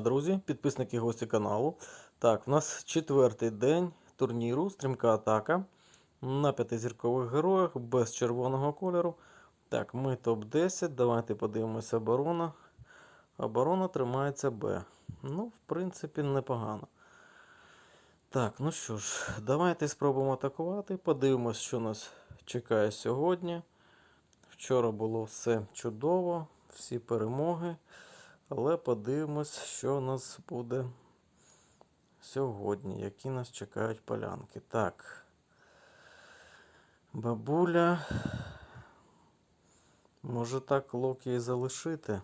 друзі, підписники гості каналу. Так, в нас четвертий день турніру, стрімка атака на п'ятизіркових героях без червоного кольору. Так, ми топ-10. Давайте подивимося оборона. Оборона тримається Б. Ну, в принципі, непогано. Так, ну що ж, давайте спробуємо атакувати. Подивимось, що нас чекає сьогодні. Вчора було все чудово, всі перемоги. Але подивимось, що у нас буде сьогодні, які нас чекають полянки. Так. Бабуля. Може так Локі і залишити?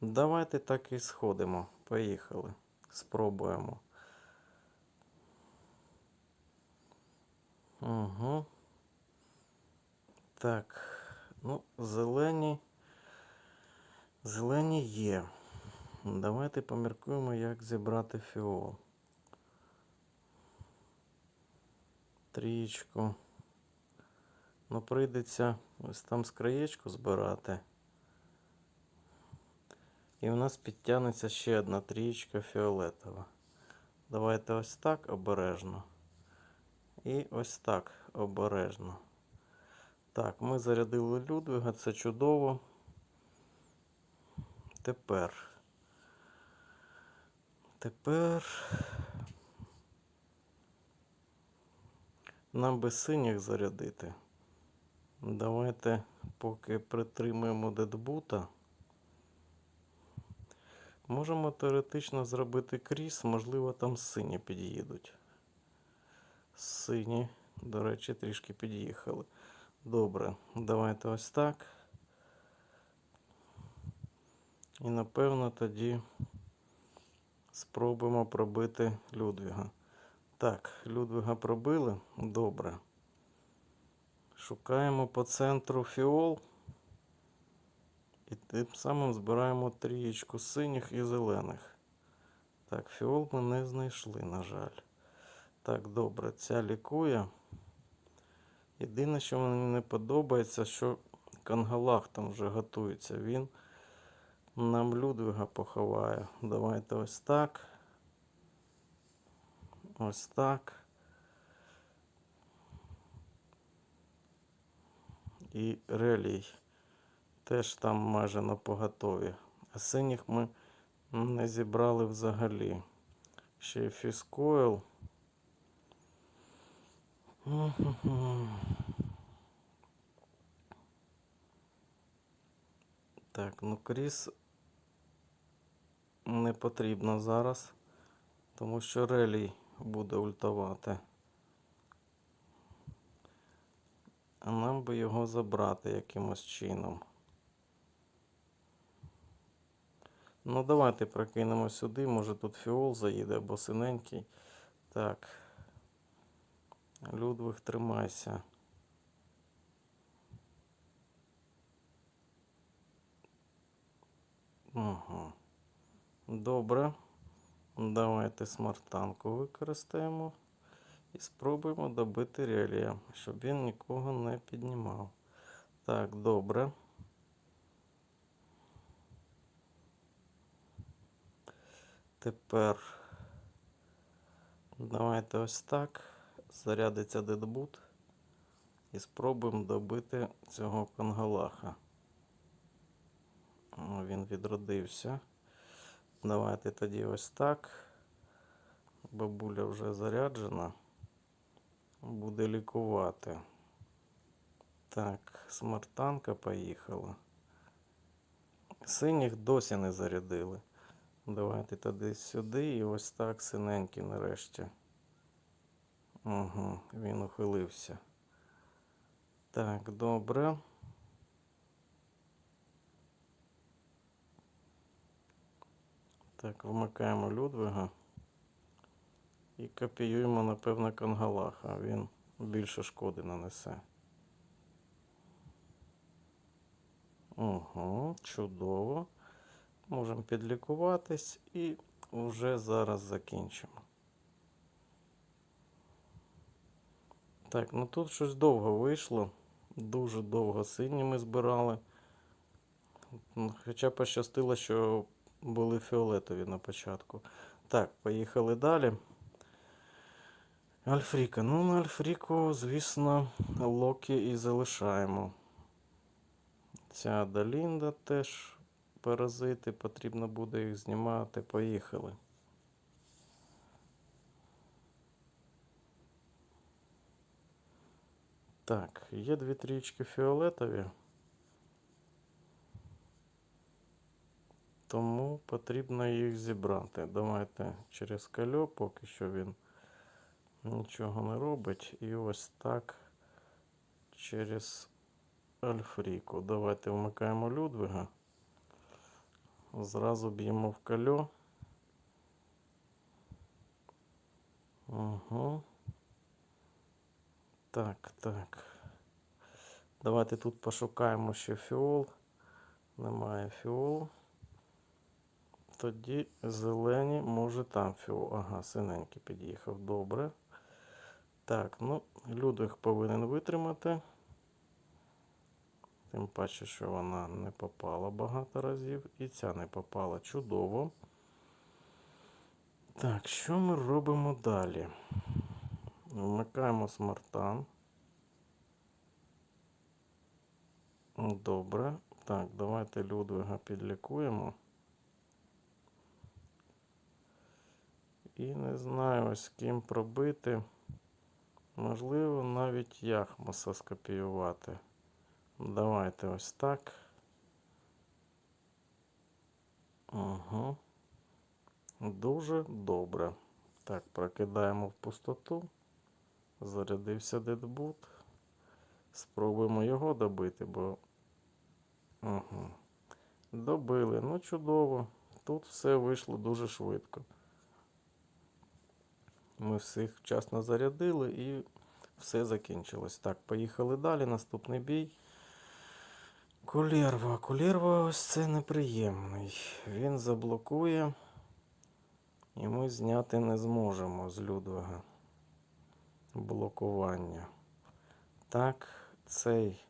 Давайте так і сходимо. Поїхали. Спробуємо. Угу. Так. Ну, зелені. Зелені є. Давайте поміркуємо, як зібрати фіол. Трічку. Ну, прийдеться ось там з краєчку збирати. І в нас підтягнеться ще одна трієчка фіолетова. Давайте ось так обережно. І ось так обережно. Так, ми зарядили Людвига, це чудово. Тепер. Тепер. Нам би синіх зарядити. Давайте поки притримуємо дедбута. Можемо теоретично зробити кріс, можливо, там сині під'їдуть. Сині, до речі, трішки під'їхали. Добре, давайте ось так. І напевно тоді спробуємо пробити Людвіга. Так, Людвига пробили. Добре. Шукаємо по центру фіол. І тим самим збираємо трієчку синіх і зелених. Так, фіол ми не знайшли, на жаль. Так, добре, ця лікує. Єдине, що мені не подобається, що кангалах там вже готується. Він нам Людвига поховає. Давайте ось так. Ось так. І релій теж там майже на поготові. А синіх ми не зібрали взагалі. Ще й фіскойл. Так, ну кріс не потрібно зараз, тому що релій буде ультувати. А нам би його забрати якимось чином. Ну, давайте прокинемо сюди, може тут фіол заїде або синенький. Так. Людвиг, тримайся. Угу. Добре. Давайте смартанку використаємо і спробуємо добити релія, щоб він нікого не піднімав. Так, добре. Тепер давайте ось так. Зарядиться дедбут. І спробуємо добити цього кангалаха. Він відродився. Давайте тоді ось так. Бабуля вже заряджена. Буде лікувати. Так, смартанка поїхала. Синіх досі не зарядили. Давайте тоді сюди і ось так синенький нарешті. Угу, він ухилився. Так, добре. Так, вмикаємо Людвига. І копіюємо, напевно, кангалаха. Він більше шкоди нанесе. Угу, чудово. Можемо підлікуватись і вже зараз закінчимо. Так, ну тут щось довго вийшло. Дуже довго сині ми збирали. Хоча пощастило, що були фіолетові на початку. Так, поїхали далі. Альфріка. Ну, на Альфріку, звісно, Локі і залишаємо. Ця Далінда теж паразити, потрібно буде їх знімати. Поїхали. Так, є дві трічки фіолетові. Тому потрібно їх зібрати. Давайте через кальо, поки що він нічого не робить. І ось так через Альфріку. Давайте вмикаємо Людвига. Зразу б'ємо в кальо. Угу. Так, так. Давайте тут пошукаємо ще фіол. Немає фіолу. Тоді зелені, може там фіол. Ага, синенький під'їхав. Добре. Так, ну, Людвиг повинен витримати. Тим паче, що вона не попала багато разів. І ця не попала чудово. Так, що ми робимо далі? Вмикаємо смартан. Добре. Так, давайте Людвига підлікуємо. І не знаю, ось з ким пробити. Можливо, навіть Яхмоса скопіювати. Давайте ось так. Угу. Дуже добре. Так, прокидаємо в пустоту. Зарядився дедбут. Спробуємо його добити, бо. Угу. Добили. Ну, чудово. Тут все вийшло дуже швидко. Ми всіх вчасно зарядили і все закінчилось. Так, поїхали далі. Наступний бій. Кулерва. Кулерва ось це неприємний. Він заблокує. І ми зняти не зможемо з Людвига блокування. Так, цей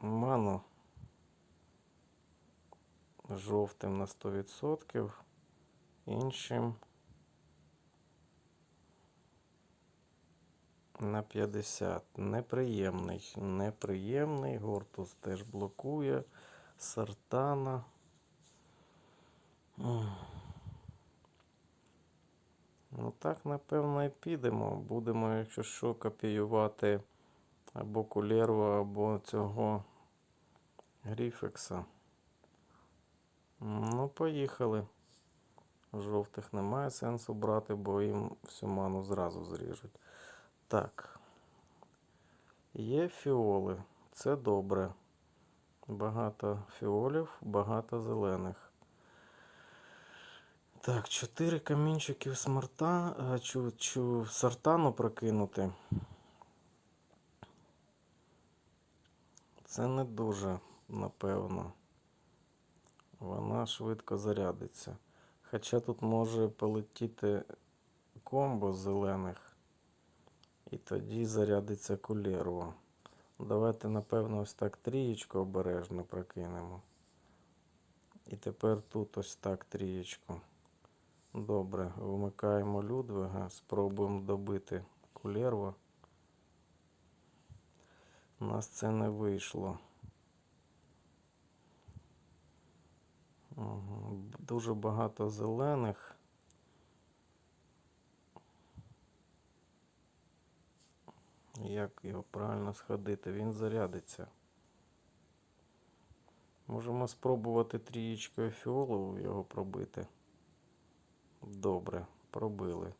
ману жовтим на 100%, іншим на 50. Неприємний. Неприємний. Гортус теж блокує. Сартана. Ну так, напевно, і підемо. Будемо, якщо що, копіювати або кулерву, або цього Гріфекса. Ну, поїхали. Жовтих немає сенсу брати, бо їм всю ману зразу зріжуть. Так. Є фіоли. Це добре. Багато фіолів, багато зелених. Так, чотири камінчиків смарта, а, чу, чу, сартану прокинути. Це не дуже, напевно. Вона швидко зарядиться. Хоча тут може полетіти комбо зелених. І тоді зарядиться кулерво. Давайте, напевно, ось так трієчку обережно прокинемо. І тепер тут ось так трієчку. Добре, вмикаємо Людвига, спробуємо добити кулерва. У нас це не вийшло. Дуже багато зелених. Як його правильно сходити? Він зарядиться. Можемо спробувати трієчкою фіолову його пробити. Добре, пробили.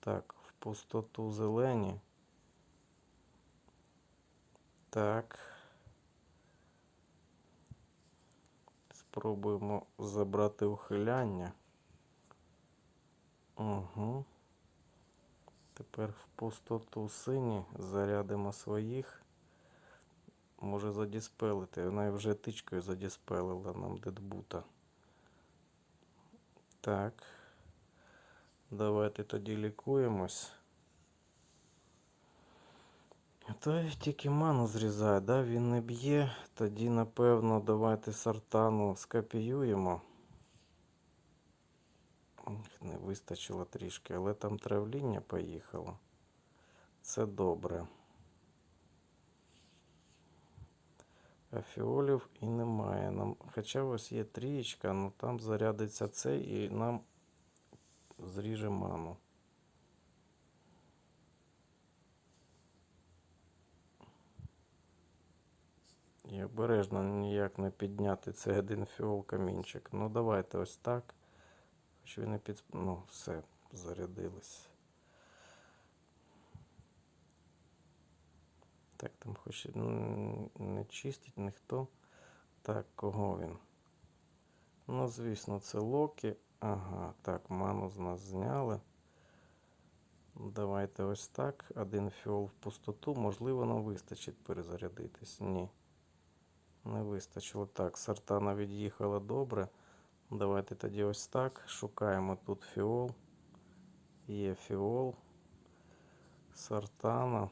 Так, в пустоту зелені. Так. Спробуємо забрати ухиляння. Угу. Тепер в пустоту сині зарядимо своїх. Може задіспелити. Вона вже тичкою задіспелила нам дедбута. Так. Давайте тоді лікуємось. Той тільки ману зрізає, да? він не б'є. Тоді, напевно, давайте сартану скопіюємо. Не вистачило трішки, але там травління поїхало. Це добре. А фіолів і немає. Нам... Хоча ось є трієчка, але там зарядиться цей і нам зріже ману. І обережно ніяк не підняти цей один фіол камінчик. Ну давайте ось так. Хоч він і під... Ну, все, зарядилось. Так, там хоч м, не чистить ніхто. Так, кого він? Ну, звісно, це Локі. Ага, так, ману з нас зняли. Давайте ось так. Один фіол в пустоту. Можливо, нам вистачить перезарядитись. Ні. Не вистачило. Так, сартана від'їхала добре. Давайте тоді ось так. Шукаємо тут фіол. Є фіол. Сартана.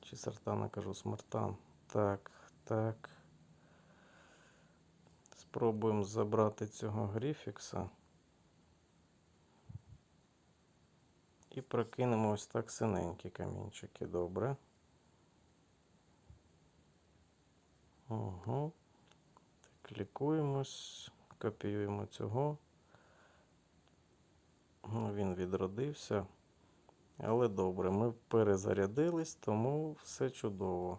Чи сартана кажу, смартан. Так, так. Спробуємо забрати цього гріфікса. І прокинемо ось так синенькі камінчики. Добре. Угу. Так, лікуємось, копіюємо цього. Ну, Він відродився. Але добре, ми перезарядились, тому все чудово.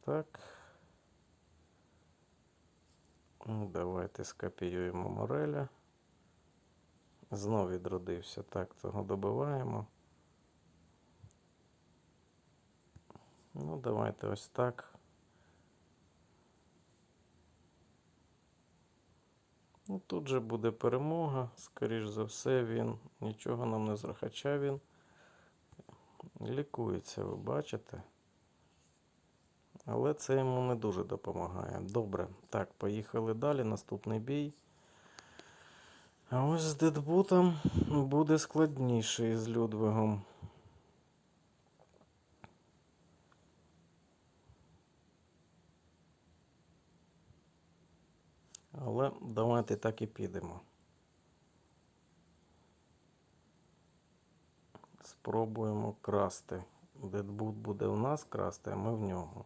Так. Ну, Давайте скопіюємо Мореля. Знов відродився. Так, того добиваємо. Ну, давайте ось так. Ну, тут же буде перемога. Скоріш за все, він нічого нам не зробить. Він лікується, ви бачите. Але це йому не дуже допомагає. Добре. Так, поїхали далі. Наступний бій. А ось з Дедбутом буде складніше з Людвигом. Але давайте так і підемо. Спробуємо красти. Дедбут буде в нас красти, а ми в нього.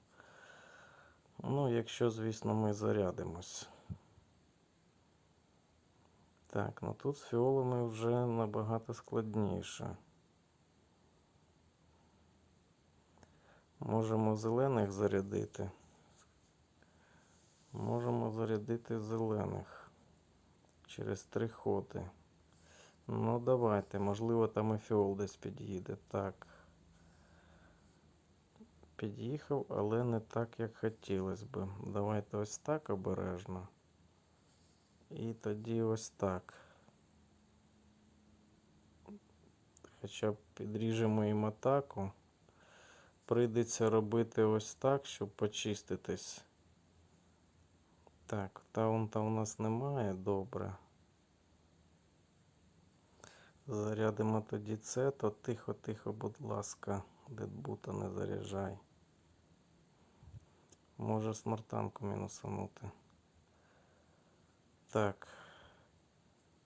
Ну, якщо, звісно, ми зарядимось. Так, ну тут з фіолами вже набагато складніше. Можемо зелених зарядити. Можемо зарядити зелених через три ходи. Ну, давайте, можливо, там і фіол десь під'їде. Так. Під'їхав, але не так, як хотілося би. Давайте ось так обережно. І тоді ось так. Хоча б підріжемо їм атаку. Прийдеться робити ось так, щоб почиститись. Так, таунта у нас немає, добре. Зарядимо тоді це, то тихо-тихо, будь ласка, дедбута не заряджай. Може смартанку мінусанути. Так.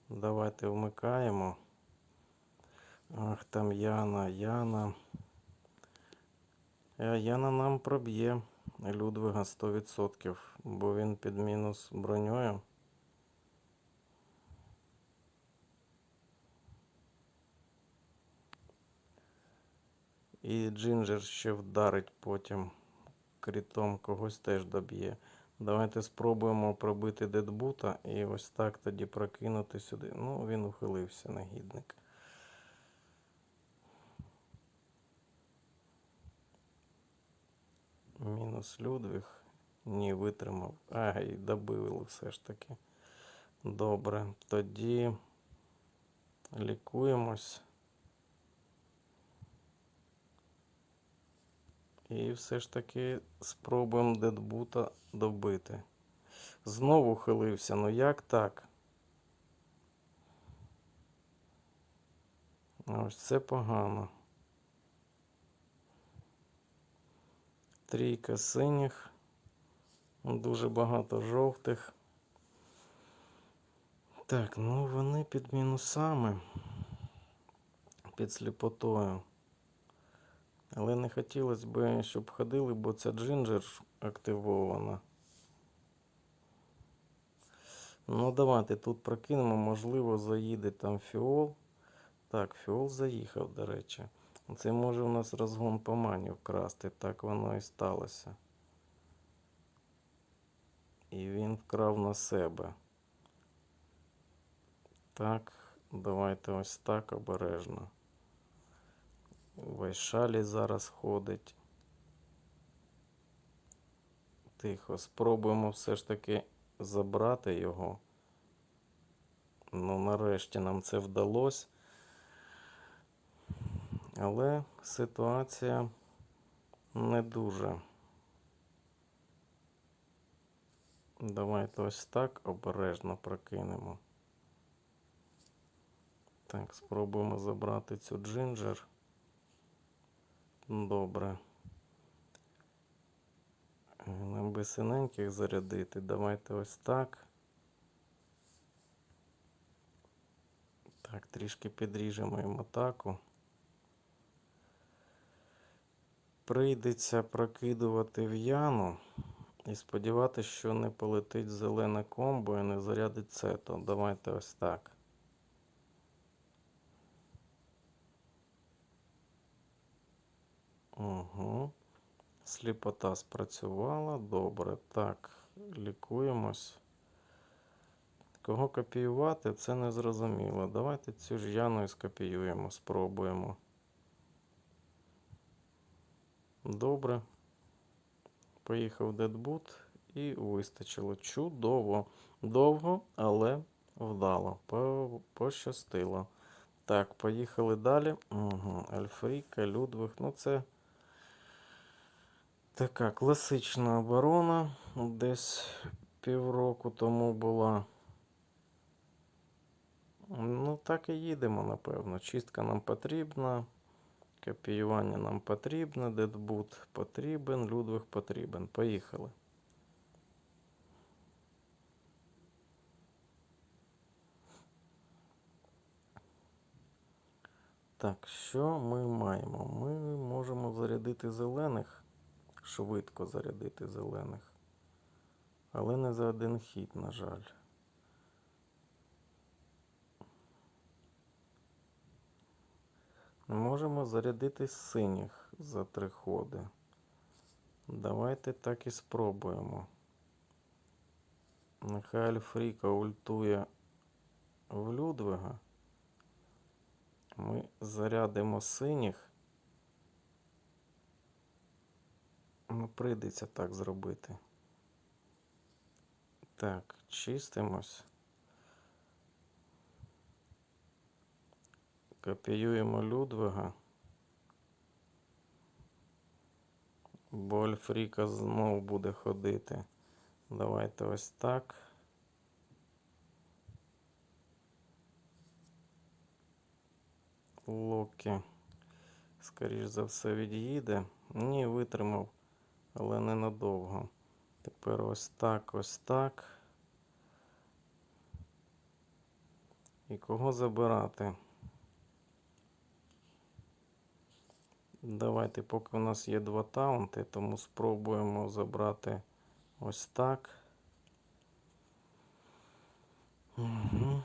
Давайте вмикаємо. Ах, там Яна, Яна. Яна нам проб'є Людвига 100%, бо він під мінус броньою. І Джинджер ще вдарить потім крітом когось теж доб'є. Давайте спробуємо пробити дедбута і ось так тоді прокинути сюди. Ну, він ухилився, негідник. Мінус Людвиг. Ні, витримав. Ай, добили все ж таки. Добре. Тоді лікуємось. І все ж таки спробуємо дедбута добити. Знову хилився. Ну як так? Ось це погано. Трійка синіх. Дуже багато жовтих. Так, ну вони під мінусами. Під сліпотою. Але не хотілося б, щоб ходили, бо ця джинджер активована. Ну, давайте тут прокинемо, можливо, заїде там фіол. Так, фіол заїхав, до речі. Це може у нас розгон по мані вкрасти. Так воно і сталося. І він вкрав на себе. Так, давайте ось так обережно. Вайшалі зараз ходить. Тихо, спробуємо все ж таки забрати його. Ну, нарешті нам це вдалося. Але ситуація не дуже. Давайте ось так обережно прокинемо. Так, спробуємо забрати цю джинджер. Добре. Нам би синеньких зарядити. Давайте ось так. Так, трішки підріжемо їм атаку. Прийдеться прокидувати в Яну і сподіватися, що не полетить зелене комбо і не зарядить цето. Давайте ось так. Угу. Сліпота спрацювала. Добре. Так, лікуємось. Кого копіювати, це не зрозуміло. Давайте цю ж Яну і скопіюємо, спробуємо. Добре. Поїхав дедбут і вистачило. Чудово. Довго, але вдало. По- Пощастило. Так, поїхали далі. Угу. Альфріка, Людвиг. Ну, це така класична оборона. Десь півроку тому була. Ну, так і їдемо, напевно. Чистка нам потрібна. Копіювання нам потрібно. Дедбут потрібен. Людвиг потрібен. Поїхали. Так, що ми маємо? Ми можемо зарядити зелених, швидко зарядити зелених. Але не за один хід, на жаль. Можемо зарядити синіх за три ходи. Давайте так і спробуємо. Нехай Альфріка ультує в Людвига. Ми зарядимо синіх. Ну, прийдеться так зробити. Так, чистимось. Копіюємо Людвига. Бо Альфріка знову буде ходити. Давайте ось так. Локі, скоріш за все, від'їде. Ні, витримав, але ненадовго. Тепер ось так, ось так. І кого забирати? Давайте, поки у нас є два таунти, тому спробуємо забрати ось так. Угу.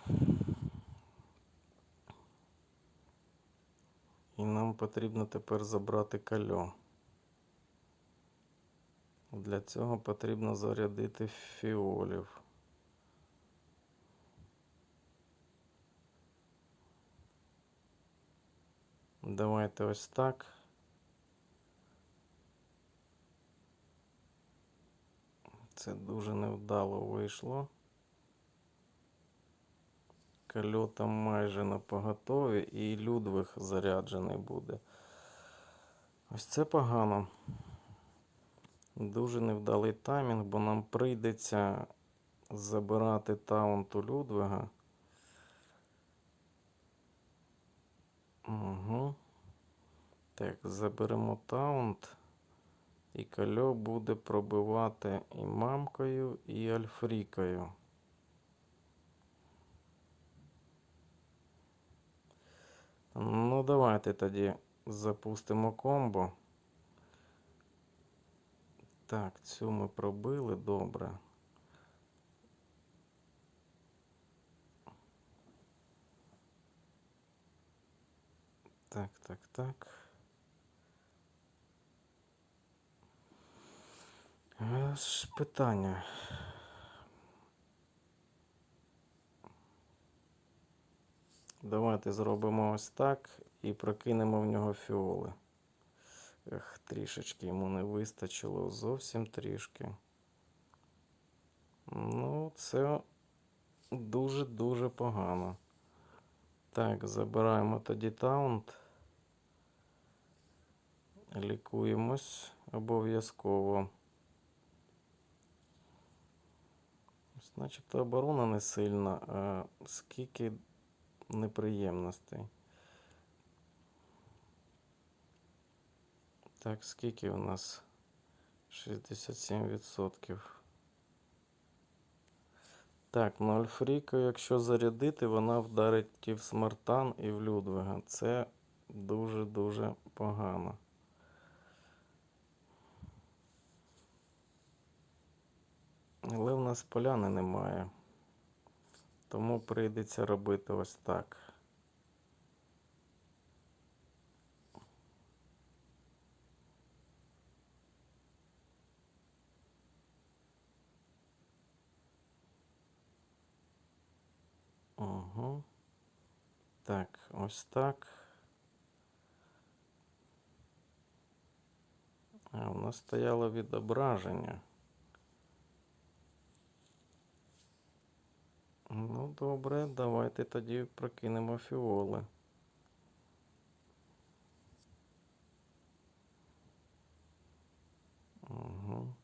І нам потрібно тепер забрати кальо. Для цього потрібно зарядити фіолів. Давайте ось так. Це дуже невдало вийшло. Кальота майже на поготові і Людвиг заряджений буде. Ось це погано. Дуже невдалий таймінг, бо нам прийдеться забирати таунт у Людвига. Угу. Так, заберемо таунт. І кальо буде пробивати і мамкою, і альфрікою. Ну, давайте тоді запустимо комбо. Так, цю ми пробили добре. Так, так, так. Е, Питання. Давайте зробимо ось так і прокинемо в нього фіоли. Ех, трішечки йому не вистачило, зовсім трішки. Ну, це дуже-дуже погано. Так, забираємо тоді таунт. Лікуємось обов'язково. Начебто оборона не сильна, а скільки неприємностей. Так, скільки у нас? 67%. Так, ну Альфріка, якщо зарядити, вона вдарить і в Смартан, і в Людвига. Це дуже-дуже погано. Але в нас поляни немає. Тому прийдеться робити ось так. Угу. Так, ось так. А, у нас стояло відображення. Ну, добре, давайте тоді прокинемо фіоли. Угу.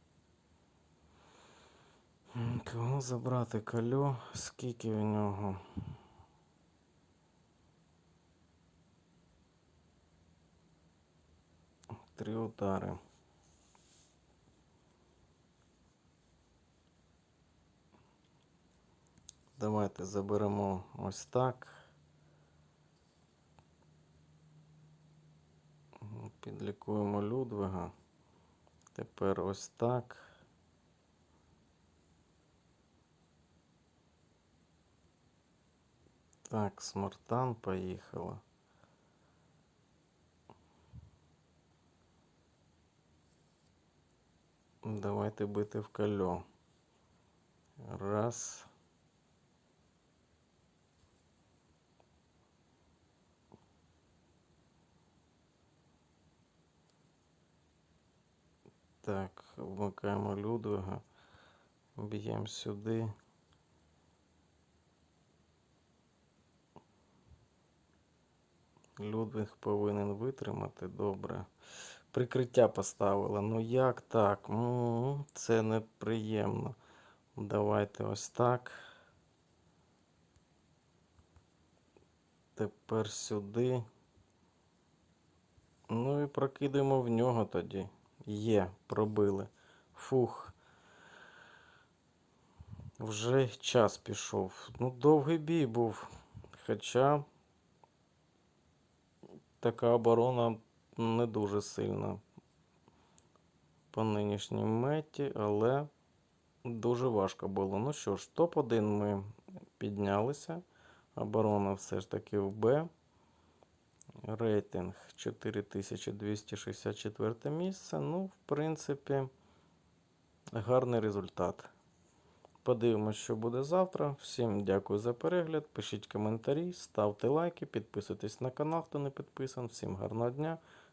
Кого забрати кальо? Скільки у нього? Три удари. Давайте заберемо ось так. Підлікуємо Людвига. Тепер ось так. Так, Смартан поїхала. Давайте бити в кальо. Раз. Так, вмикаємо Людвига. Б'ємо сюди. Людвиг повинен витримати добре. Прикриття поставила. Ну як так? Ну, це неприємно. Давайте ось так. Тепер сюди. Ну і прокидаємо в нього тоді. Є, пробили. Фух. Вже час пішов. Ну, довгий бій був. Хоча така оборона не дуже сильна по нинішній меті, але дуже важко було. Ну що ж, топ-1 ми піднялися. Оборона все ж таки в Б. Рейтинг 4264 місце. Ну, в принципі, гарний результат. Подивимось, що буде завтра. Всім дякую за перегляд. Пишіть коментарі, ставте лайки, підписуйтесь на канал, хто не підписан. Всім гарного дня.